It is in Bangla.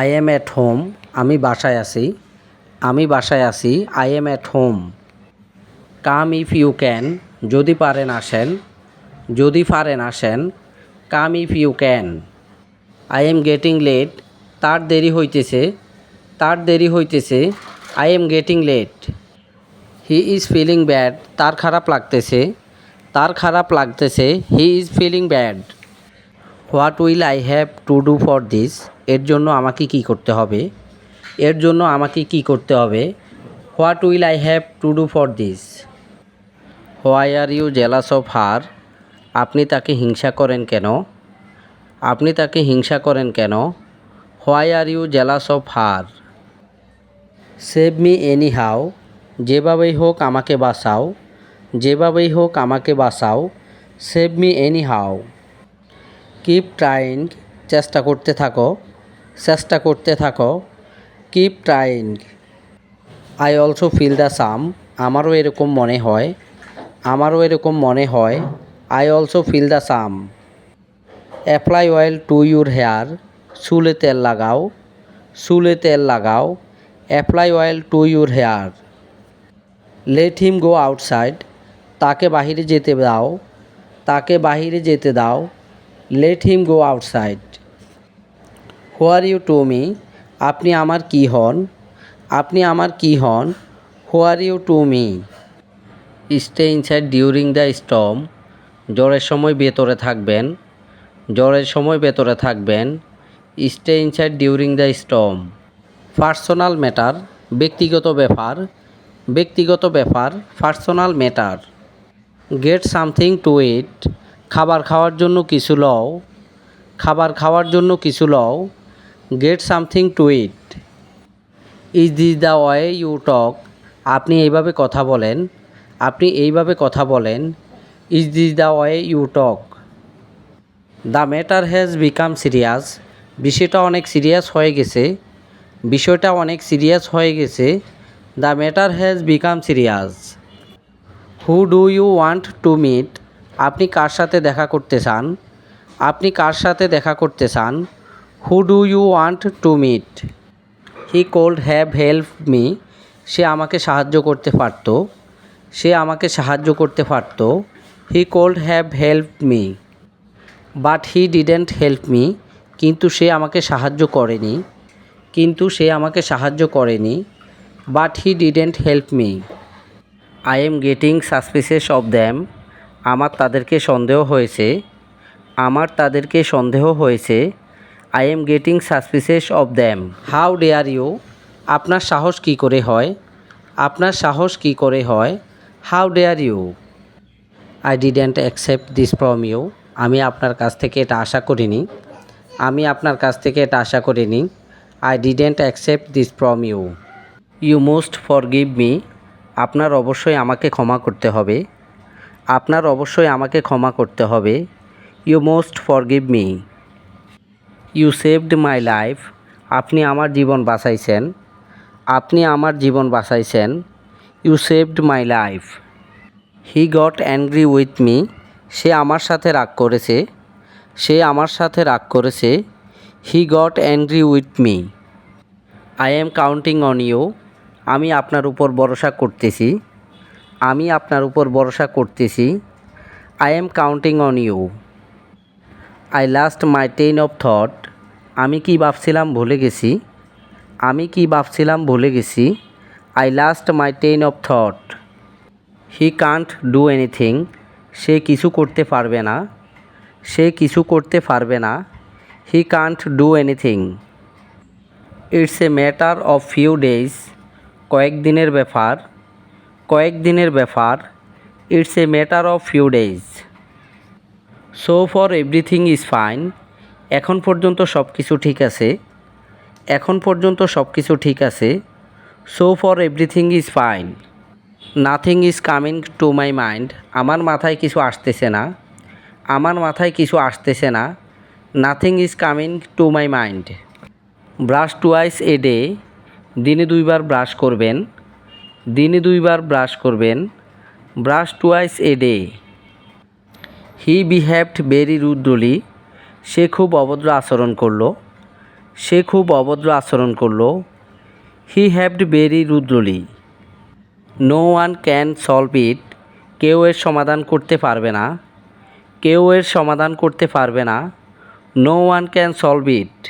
আই এম অ্যাট হোম আমি বাসায় আছি। আমি বাসায় আছি। I am at home come if you can যদি পারেন আসেন। যদি পারেন আসেন। Come if you can I am getting late তার দেরি হইতেছে। তার দেরি হইতেছে। I am getting late he is feeling bad তার খারাপ লাগতেছে। তার খারাপ লাগতেছে। He is feeling bad what will I have to do for this এর জন্য আমাকে কি করতে হবে? এর জন্য আমাকে কি করতে হবে? What will I have to do for this why are you jealous of her আপনি তাকে হিংসা করেন কেন? আপনি তাকে হিংসা করেন কেন? Why are you jealous of her save me anyhow যেভাবেই হোক আমাকে বাঁচাও। যেভাবেই হোক আমাকে বাঁচাও। Save me anyhow keep trying চেষ্টা করতে থাকো। চেষ্টা করতে থাকো। Keep trying I also feel the same আমারও এরকম মনে হয়। আমারও এরকম মনে হয়। I also feel the same apply oil to your hair চুলে তেল লাগাও। চুলে তেল লাগাও। Apply oil to your hair let him go outside তাকে বাহিরে যেতে দাও। তাকে বাহিরে যেতে দাও। Let him go outside who are you to me আপনি আমার কি হন? আপনি আমার কি হন? Who are you to me stay inside during the storm জ্বরের সময় ভেতরে থাকবেন। জ্বরের সময় ভেতরে থাকবেন। Stay inside during the storm personal matter ব্যক্তিগত ব্যাপার। ব্যক্তিগত ব্যাপার personal matter get something to eat খাবার খাওয়ার জন্য কিছু লও। খাবার খাওয়ার জন্য কিছু লও। Get something to eat is this the way you talk আপনি এইভাবে কথা বলেন। আপনি এইভাবে কথা বলেন। Is this the way you talk the matter has become serious বিষয়টা অনেক সিরিয়াস হয়ে গেছে। বিষয়টা অনেক সিরিয়াস হয়ে গেছে। The matter has become serious who do you want to meet আপনি কার সাথে দেখা করতে চান? আপনি কার সাথে দেখা করতে চান? Who do you want to meet he could have help me সে আমাকে সাহায্য করতে পারত। সে আমাকে সাহায্য করতে পারত। He could have help me but he didn't help me কিন্তু সে আমাকে সাহায্য করেনি। কিন্তু সে আমাকে সাহায্য করেনি but he didn't help me I am getting suspicious of them আমার তাদেরকে সন্দেহ হয়েছে। আমার তাদেরকে সন্দেহ হয়েছে। I am getting suspicious of them how dare you আপনার সাহস কি করে হয়? আপনার সাহস কি করে হয়? How dare you I didn't accept this from you আমি আপনার কাছ থেকে এটা আশা করিনি। আমি আপনার কাছ থেকে এটা আশা করিনি। I didn't accept this from you you most forgive me আপনার অবশ্যই আমাকে ক্ষমা করতে হবে। আপনার অবশ্যই আমাকে ক্ষমা করতে হবে। You most forgive me you saved my life আপনি আমার জীবন বাঁচাইছেন। আপনি আমার জীবন বাঁচাইছেন। You saved my life he got angry with me সে আমার সাথে রাগ করেছে। সে আমার সাথে রাগ করেছে। He got angry with me I am counting on you আমি আপনার উপর ভরসা করতেছি। আমি আপনার উপর ভরসা করতেছি। I am counting on you I lost my train of thought আমি কি ভাবছিলাম ভুলে গেছি? আমি কি ভাবছিলাম ভুলে গেছি? I lost my train of thought he can't do anything সে কিছু করতে পারবে না। সে কিছু করতে পারবে না। He can't do anything it's a matter of few days কয়েক কয়েকদিনের ব্যাপার। কয়েকদিনের ব্যাপার। It's a matter of few days so far everything is fine এখন পর্যন্ত সব কিছু ঠিক আছে। এখন পর্যন্ত সব কিছু ঠিক আছে। So far everything is fine nothing is coming to my mind আমার মাথায় কিছু আসতেছে না। আমার মাথায় কিছু আসতেছে না। Nothing is coming to my mind brush twice a day দিনে দুইবার ব্রাশ করবেন। দিনে দুইবার ব্রাশ করবেন। Brush twice a day he behaved very rudely সে খুব অভদ্র আচরণ করল। সে খুব অভদ্র আচরণ করল। He behaved very rudely. No one can solve it. কেউ এর সমাধান করতে পারবে না। কেউ এর সমাধান করতে পারবে না। No one can solve it.